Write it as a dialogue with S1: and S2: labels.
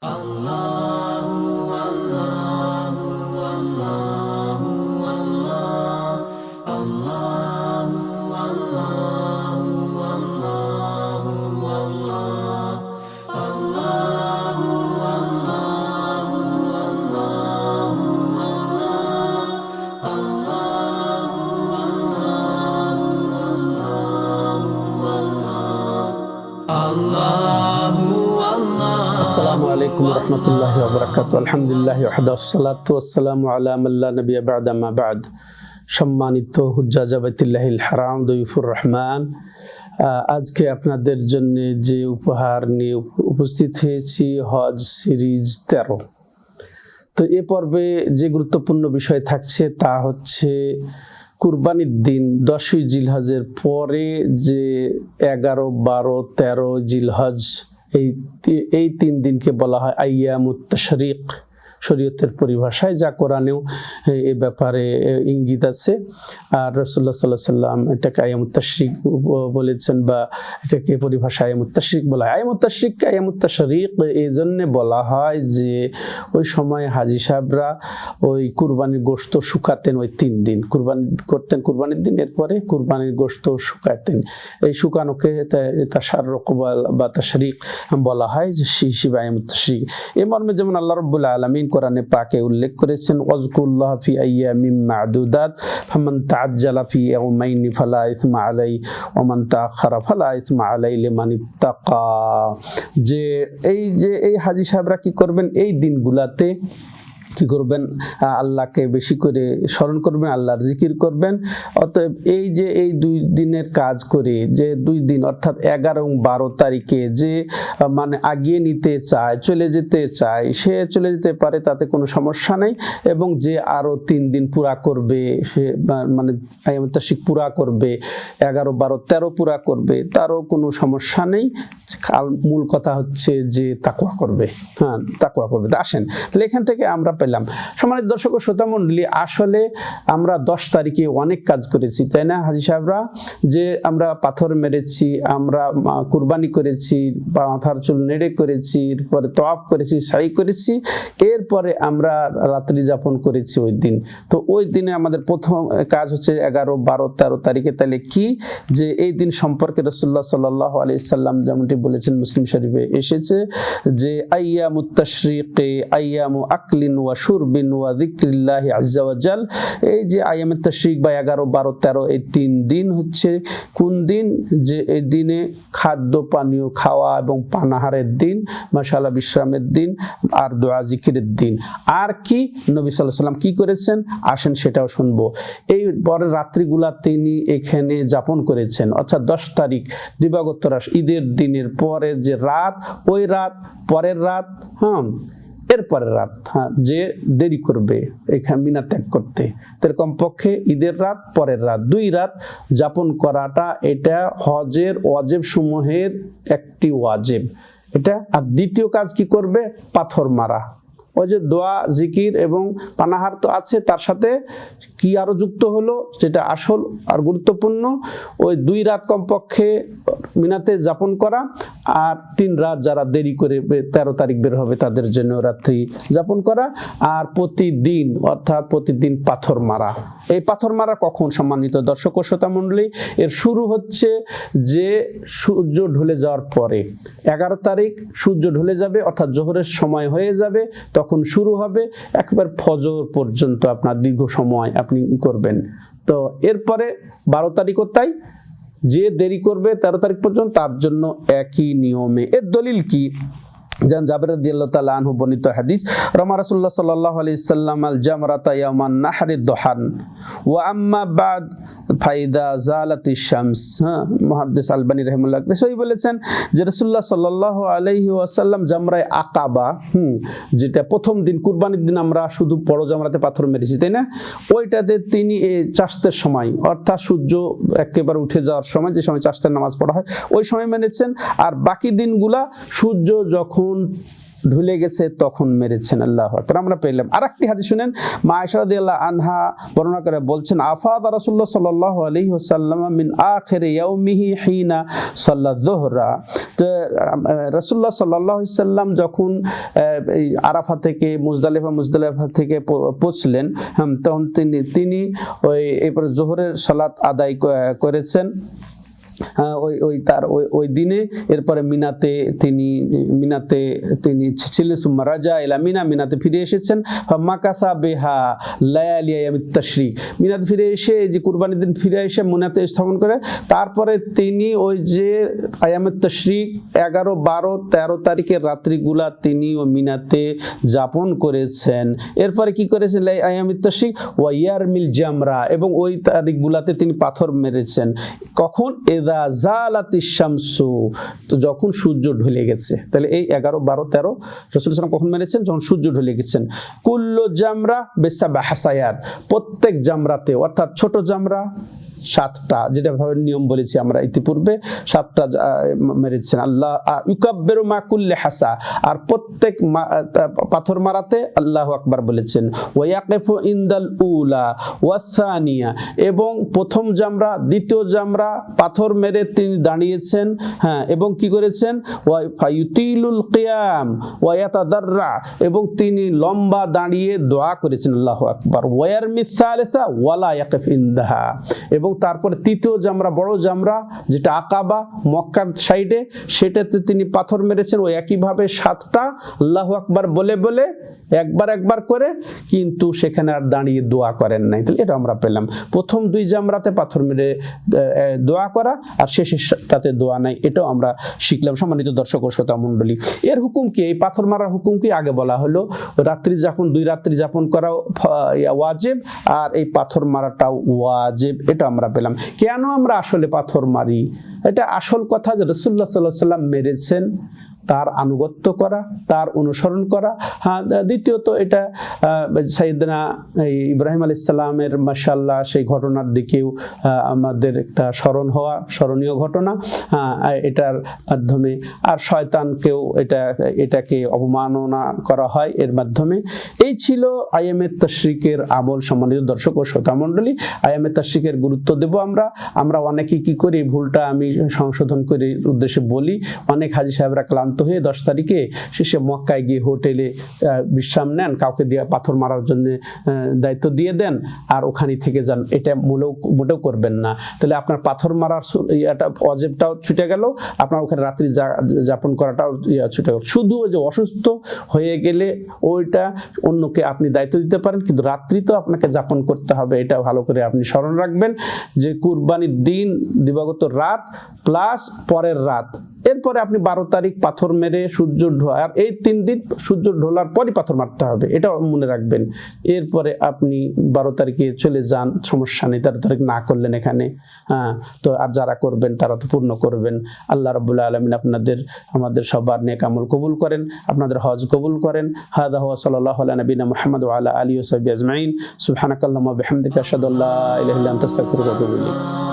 S1: Allah. আলাইকুম রহমতুল্লাহ বরকাত আলহামদুলিল্লাহ ওয়াহদাসালাতাম আলা মাল্লা নবী বাদ আম্মা বাদ। সম্মানিত হুজ্জাজাবাতিল্লাহিল হারাম দইফুর রহমান আজকে আপনাদের জন্য যে উপহার নিয়ে উপস্থিত হয়েছি হজ সিরিজ তেরো। তো এ পর্বে যে গুরুত্বপূর্ণ বিষয় থাকছে তা হচ্ছে কুরবানির দিন, দশই জিলহজের পরে যে এগারো, বারো, তেরো জিলহজ এই এই তিন দিনকে বলা হয় আইয়ামুত তশরিক শরীয়তের পরিভাষায়, যা কোরআনেও এ- ব্যাপারে ইঙ্গিত আছে। আর রসুল্লাহ সাল্লাহ সাল্লাম এটাকে আয়ামুত তশরিক বলেছেন বা এটাকে পরিভাষা আয়ামুত তশরিক বলা হয়। আয়ামুত তশরিক আয়ামুত তশরিক এই জন্যে বলা হয় যে, ওই সময় হাজি সাহেবরা ওই কুরবানির গোশত শুকাতেন ওই তিন দিন। কুরবানি করতেন কুরবানির দিন, এরপরে কুরবানির গোশত শুকাতেন। এই শুকানোকে তাসার রকবাল বা তা তাশরিক বলা হয় যে শি শিবায়মুত তশরিক। এ মর্মে যেমন আল্লাহ রব্বুল্লাহ আলমিন কোরআনে পাকে উল্লেখ করেছেন ওয়াজকুল্লাহ ফি আইয়ামিম মাদুদাত, ফামান তাআজ্জালা ফি ইয়াউমাইনি ফালা ইসমা আলাই ওমান তাআখারা ফালা ইসমা আলাই লিমান ইত্তাকা। যে এই যে এই হাজি সাহেবরা কি করবেন? এই দিনগুলাতে কি করবেন আল্লাহকে বেশি করে স্মরণ করবেন, আল্লাহর জিকির করবেন। অতএব এই যে এই দুই দিনের কাজ করে, যে দুই দিন, অর্থাৎ এগারো এবং বারো তারিখে যে মানে আগিয়ে নিতে চায়, চলে যেতে চায়, সে চলে যেতে পারে, তাতে কোনো সমস্যা নেই। এবং যে আরও তিন দিন পুরা করবে, সে মানে আয়ামতাশিক পুরা করবে, এগারো, বারো, তেরো পুরা করবে, তারও কোনো সমস্যা নেই। মূল কথা হচ্ছে যে তাকুয়া করবে। হ্যাঁ তাকুয়া করবে। আসেন, তাহলে এখান থেকে আমরা পেলাম। সমানের দর্শক ও শ্রোতা মণ্ডলী, আসলে আমরা দশ তারিখে অনেক কাজ করেছি, তাই না হাজি সাহেবরা? যে আমরা পাথর মেরেছি, আমরা কুরবানি করেছি, বা মাথার চুল নেড়ে করেছি, এরপরে তোয়াব করেছি সাই করেছি, এরপরে আমরা রাত্রি যাপন করেছি ওই দিন। তো ওই দিনে আমাদের প্রথম কাজ হচ্ছে এগারো, বারো, তেরো তারিখে তাহলে কি? যে এই দিন সম্পর্কে রসুল্লাহ সাল্লাহ আলি সাল্লাম যেমনটি বলেছেন, মুসলিম শরীফে এসেছে যে আইয়ামু তশরিকে, আইয়ামু আকলিন ওয়া শুরবিন ওয়া যিকরিল্লাহ আজ্জাওয়াজাল এই যে আইয়ামু তশরিক বা এগারো, বারো, তেরো, এই তিন দিন হচ্ছে কোন দিন? যে এই দিনে খাদ্য, পানীয় খাওয়া এবং পানাহারের দিন মাসালা বিশ্রামের দিন আর দোয়া জিকিরের দিন। আর কি নবী সাল্লাহ সাল্লাম কি করেছেন? আসেন সেটাও শুনব। এই পরের রাত্রিগুলা তিনি এখানে যাপন করেছেন। অর্থাৎ দশ তারিখ দিবাগত রাস ঈদের দিনের পরের যে রাত, ওই রাত, পরের রাত হ্যাঁ এরপরের রাত হ্যাঁ যে দেরি করবে এখানে মিনা ত্যাগ করতে। তার কমপক্ষে ঈদের রাত, পরের রাত। দুই রাত যাপন করাটা এটা হজের ওয়াজেব সমূহের একটি ওয়াজেব। এটা আর দ্বিতীয় কাজ কি করবে? পাথর মারা। ওই যে দোয়া, জিকির এবং পানাহার তো আছে, তার সাথে কি আরও যুক্ত হলো? যেটা আসল আর গুরুত্বপূর্ণ। ওই দুই রাত কমপক্ষে মিনাতে যাপন করা আর তিন রাত যারা দেরি করে তেরো তারিখ বের হবে, তাদের জন্য রাত্রি যাপন করা। আর প্রতিদিন, অর্থাৎ প্রতিদিন পাথর মারা। এই পাথর মারা কখন সম্মানিত দর্শক ও শ্রোতা মণ্ডলী? এর শুরু হচ্ছে যে সূর্য ঢলে যাওয়ার পরে। এগারো তারিখ সূর্য ঢলে যাবে, অর্থাৎ জোহরের সময় হয়ে যাবে, তখন শুরু হবে। একবার ফজর পর্যন্ত আপনার দীর্ঘ সময় আপনি করবেন। তো এরপরে বারো তারিখও তাই যে দেরি করবে তেরো তারিখ পর্যন্ত তার জন্য একই নিয়মে। এর দলিল কি? যেমন জাবের রাদিয়াল্লাহু তাআলা আনহু বর্ণিত হাদিস, রামা রাসূলুল্লাহ সাল্লাল্লাহু আলাইহি সাল্লাম আল জামরাতা ইয়ামান নাহরি দহান ওয়া আম্মা বাদ, ফাইদা জালাতি শামস। হ্যাঁ মুহাদ্দিস আলবানী রাহিমাহুল্লাহ সহি বলেছেন যে রাসূলুল্লাহ সাল্লাল্লাহু আলাইহি ওয়াসাল্লাম জামরায়ে আকাবা, হুম, যেটা প্রথম দিন কুরবানির দিন আমরা শুধু বড় জামরাতে পাথর মেরেছি, তাই না? ওইটাতে তিনি চাষতের সময়, অর্থাৎ সূর্য একেবারে উঠে যাওয়ার সময় যে সময় চাষতের নামাজ পড়া হয়, ওই সময় মেনেছেন। আর বাকি দিনগুলা সূর্য যখন ঢুলে গেছে, তখন মেরেছেন আল্লাহ আমরা পেলাম। আর একটি হাদিস শুনেন মা আনহা বর্ণনা করে বলছেন, আফাদ রাসূলুল্লাহ সাল্লাল্লাহু আলাইহি ওয়াসাল্লাম মিন আখির ইয়াউমিহি হিনা সাল্লা যোহরা। তো রাসূলুল্লাহ সাল্লাল্লাহু আলাইহি সাল্লাম যখন আরাফা থেকে, মুজদালিফা মুজদালিফা থেকে পৌঁছলেন তখন তিনি তিনি ওই, এরপরে জোহরের সালাত আদায় করেছেন। ওই ওই তার, ওই ওই দিনে। এরপরে মিনাতে তিনি মিনাতে তিনি ছিলেন, সুম্মা রাজা, এলা মিনা, মিনাতে ফিরে এসেছেন। মাকাসা বেহা লায়ালিয়ামিত তশরিক মিনাতে ফিরে এসে যে কুরবানির দিন ফিরে এসে মিনাতে স্থাপন করে, তারপরে তিনি ওই যে আয়ামের এগারো, বারো, তেরো তারিখের রাত্রিগুলা তিনি ও মিনাতে যাপন করেছেন। এরপরে কি করেছেন আয়ামিত তশরিক ওয়াইয়ার মিল জামরা। এবং ওই তারিখগুলাতে তিনি পাথর মেরেছেন। কখন? তো যখন সূর্য ঢলে গেছে, তাহলে এই এগারো, বারো, তেরো রসুল ইসলাম কখন মেরেছেন? যখন সূর্য ঢলে গেছেন। কুল্লো জামরা বেসা বাহাসায়াত প্রত্যেক জামরাতে, অর্থাৎ ছোট জামরা সাতটা, যেটা ভাবে নিয়ম বলেছি আমরা ইতিপূর্বে, সাতটা মেরেছেন। আল্লাহ ইউকাব্বেরু মা কুল্লে হাসা। আর প্রত্যেক পাথর মারাতে আল্লাহ আকবার বলেছেন। ওয়াকিফু ইন্দাল উলা ওয়াসানিয়া এবং প্রথম জামরা দ্বিতীয় জামরা পাথর মেরে তিনি দাঁড়িয়েছেন হ্যাঁ এবং কি করেছেন? ওয়াইতিলুল কিয়াম ওয়াতাদাররা এবং তিনি লম্বা দাঁড়িয়ে দোয়া করেছেন আল্লাহ আকবার। ওয়ার মিসালেসা ওয়ালা ইয়াকিফ ইন্দাহা। এবং তারপরে তৃতীয় জামরা, বড় জামরা, যেটা আকাবা, মক্কার সাইডে, সেটাতে তিনি পাথর মেরেছেন। ওই একইভাবে সাতটা, আল্লাহ আকবার বলে বলে, একবার একবার করে, কিন্তু সেখানে আর দাঁড়িয়ে দোয়া করেন নাই। তাহলে এটা আমরা পেলাম। প্রথম দুই জামরাতে পাথর মেরে দোয়া করা, আর শেষেরটাতে দোয়া নাই। এটাও আমরা শিখলাম। সম্মানিত দর্শক ও শ্রোতা মণ্ডলী, এর হুকুম কি? এই পাথর মারার হুকুম কি? আগে বলা হলো, রাত্রি যাপন, দুই রাত্রি যাপন করা ওয়াজেব, আর এই পাথর মারাটাও ওয়াজেব। এটা আমরা পেলাম। কেন আমরা আসলে পাথর মারি? এটা আসল কথা যে রসুল্লাহ সাল্লাহ সাল্লাম মেরেছেন। তার আনুগত্য করা তার অনুসরণ করা। হ্যাঁ দ্বিতীয়ত এটা সাইদনা ইব্রাহিম আলী ইসলামের মাসাল্লাহ সেই ঘটনার দিকেও আমাদের একটা স্মরণ হওয়া স্মরণীয় ঘটনা। হ্যাঁ, এটার মাধ্যমে আর শয়তানকেও এটা এটাকে অবমাননা করা হয় এর মাধ্যমে। এই ছিল আইএমএ তশ্রিকের আমল সম্মানিত দর্শক ও শ্রোতা মণ্ডলী। আইএমএ তশ্রিকের গুরুত্ব দেব আমরা। আমরা অনেকে কি করি ভুলটা আমি সংশোধন করে উদ্দেশ্যে বলি। অনেক হাজি সাহেবরা ক্লান্ত হয়ে দশ তারিখে শেষে মক্কায় গিয়ে হোটেলে বিশ্রাম নেন। কাউকে দিয়ে পাথর মারার জন্য দায়িত্ব দিয়ে দেন আর ওখানে থেকে যান। এটা মোটেও মোটেও করবেন না। তাহলে আপনার পাথর মারার ইয়াটা, অজেবটাও ছুটে গেল। আপনার ওখানে রাত্রি যাপন করাটাও ছুটে গেল। শুধু ওই যে অসুস্থ হয়ে গেলে ওইটা অন্যকে আপনি দায়িত্ব দিতে পারেন, কিন্তু রাত্রি তো আপনাকে যাপন করতে হবে। এটা ভালো করে আপনি স্মরণ রাখবেন যে কুরবানির দিন দিবাগত রাত প্লাস পরের রাত। এরপরে আপনি বারো তারিখ পাথর মেরে সূর্য ঢো- আর এই তিন দিন সূর্য ঢোলার পরই পাথর মারতে হবে এটা মনে রাখবেন। এরপরে আপনি বারো তারিখে চলে যান, সমস্যা নেই, তেরো তারিখ না করলেন এখানে হ্যাঁ তো আর যারা করবেন তারা তো পূর্ণ করবেন। আল্লাহ রবুল্লা আলমিন আপনাদের, আমাদের সবার নেক আমল কবুল করেন, আপনাদের হজ কবুল করেন। হাদা হুয়া সাল্লাহ নবীনা মুহাম্মদ ওয়া আলা ওসাবি আজমাইন। সুবহানাকাল্লাহুম্মা বিহামদিকা ইলাহা ইল্লা